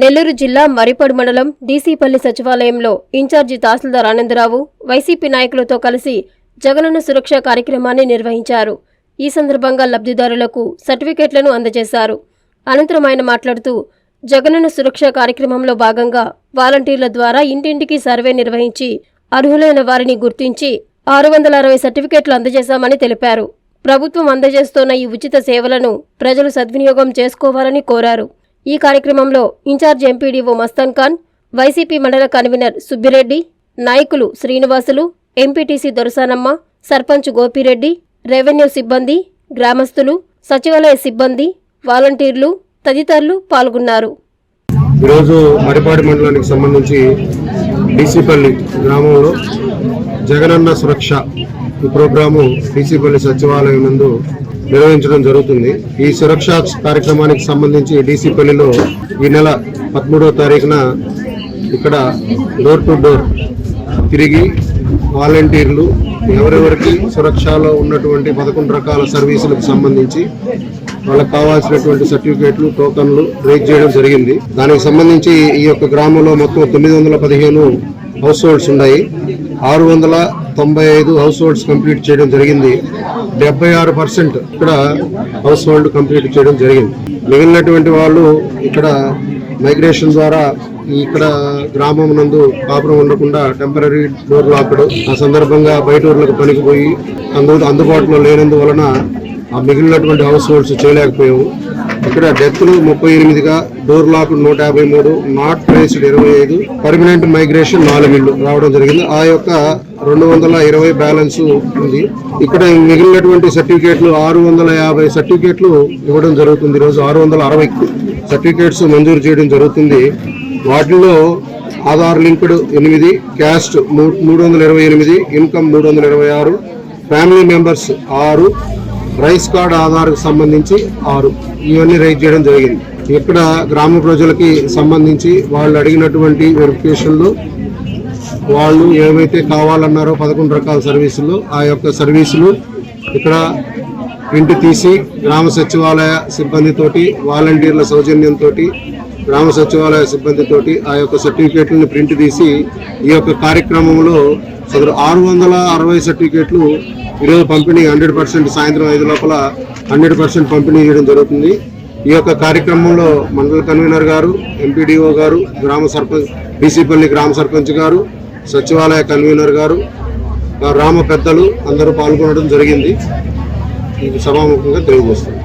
నెల్లూరు జిల్లా మరిపడు మండలం డీసీపల్లి సచివాలయంలో ఇన్ఛార్జి తహసీల్దార్ ఆనందరావు వైసీపీ నాయకులతో కలిసి జగనన్న సురక్ష కార్యక్రమాన్ని నిర్వహించారు. ఈ సందర్భంగా లబ్ధిదారులకు సర్టిఫికెట్లను అందజేశారు. అనంతరం ఆయన మాట్లాడుతూ జగనన్న సురక్ష కార్యక్రమంలో భాగంగా వాలంటీర్ల ద్వారా ఇంటింటికి సర్వే నిర్వహించి అర్హులైన వారిని గుర్తించి ఆరు వందల అరవై సర్టిఫికెట్లు అందజేశామని తెలిపారు. ప్రభుత్వం అందజేస్తోన్న ఈ ఉచిత సేవలను ప్రజలు సద్వినియోగం చేసుకోవాలని కోరారు. ఈ కార్యక్రమంలో incharge MPDO Mastan Khan YCP మండల కన్వీనర్ సుబ్బిరెడ్డి నాయకులు శ్రీనివాసులు ఎంపీటీసీ దొరసానమ్మ సర్పంచ్ గోపిరెడ్డి రెవెన్యూ సిబ్బంది గ్రామస్తులు సచివాలయ సిబ్బంది వాలంటీర్లు తదితరులు పాల్గొన్నారు. ఈరోజు మరిపాడి మండలానికి సంబంధించి డీసీపల్లి గ్రామంలో జగనన్న సురక్ష ఈ ప్రోగ్రాము డీసీపల్లి సచివాలయం నందు నిర్వహించడం జరుగుతుంది. ఈ సురక్ష కార్యక్రమానికి సంబంధించి డీసీపల్లిలో ఈ నెల పదమూడవ తారీఖున ఇక్కడ డోర్ టు డోర్ తిరిగి వాలంటీర్లు ఎవరెవరికి సురక్షలో ఉన్నటువంటి పదకొండు రకాల సర్వీసులకు సంబంధించి వాళ్ళకి కావాల్సినటువంటి సర్టిఫికేట్లు టోకన్లు రేజ్ చేయడం జరిగింది. దానికి సంబంధించి ఈ యొక్క గ్రామంలో మొత్తం తొమ్మిది వందల పదిహేను హౌస్ హోల్డ్స్ ఉన్నాయి. ఆరు వందల తొంభై ఐదు హౌస్ హోల్డ్స్ కంప్లీట్ చేయడం జరిగింది. డెబ్బై ఆరు పర్సెంట్ ఇక్కడ హౌస్ హోల్డ్ కంప్లీట్ చేయడం జరిగింది. మిగిలినటువంటి వాళ్ళు ఇక్కడ మైగ్రేషన్ ద్వారా ఇక్కడ గ్రామం నందు కాపురం ఉండకుండా టెంపరీ డోర్ లాక్డ్ ఆ సందర్భంగా బయట ఊర్లకు పనికి పోయి అందు అందుబాటులో లేనందువలన ఆ మిగిలినటువంటి హౌస్ హోల్డ్స్ చేయలేకపోయాము. ఇక్కడ డెత్లు ముప్పై ఎనిమిదిగా డోర్ లాక్ నూట యాభై మూడు నాట్ ట్రేస్డ్ ఇరవై ఐదు పర్మనెంట్ మైగ్రేషన్ నాలుగు ఇళ్ళు రావడం జరిగింది. ఆ యొక్క రెండు వందల ఇరవై బ్యాలెన్స్ ఉంది. ఇక్కడ మిగిలినటువంటి సర్టిఫికేట్లు ఆరు వందల యాభై సర్టిఫికేట్లు ఇవ్వడం జరుగుతుంది. ఈరోజు ఆరు వందల అరవై సర్టిఫికేట్స్ మంజూరు చేయడం జరుగుతుంది. వాటిల్లో ఆధార్ లింక్డ్ ఎనిమిది క్యాస్ట్ మూడు వందల ఇరవై ఎనిమిది ఇన్కమ్ మూడు వందల ఇరవై ఆరు ఫ్యామిలీ మెంబర్స్ ఆరు రైస్ కార్డ్ ఆధార్కు సంబంధించి ఆరు ఇవన్నీ రైజ్ చేయడం జరిగింది. ఇక్కడ గ్రామ ప్రజలకి సంబంధించి వాళ్ళు అడిగినటువంటి వెరిఫికేషన్లు వాళ్ళు ఏమైతే కావాలన్నారో పదకొండు రకాల సర్వీసులు ఆ యొక్క సర్వీసులు ఇక్కడ ప్రింట్ తీసి గ్రామ సచివాలయ సిబ్బందితోటి వాలంటీర్ల సౌజన్యంతో గ్రామ సచివాలయ సిబ్బందితోటి ఆ యొక్క సర్టిఫికేట్లను ప్రింట్ తీసి ఈ యొక్క కార్యక్రమంలో సదరు ఆరు వందల అరవై సర్టిఫికేట్లు ఈరోజు పంపిణీ హండ్రెడ్ పర్సెంట్ సాయంత్రం ఐదు లోపల హండ్రెడ్ పర్సెంట్ పంపిణీ చేయడం జరుగుతుంది. ఈ యొక్క కార్యక్రమంలో మండల కన్వీనర్ గారు ఎంపీడీఓ గారు గ్రామ సర్పంచ్ బీసీపల్లి గ్రామ సర్పంచ్ గారు సచివాలయ కన్వీనర్ గారు గ్రామ పెద్దలు అందరూ పాల్గొనడం జరిగింది. ఇది సభాముఖంగా తెలియజేస్తుంది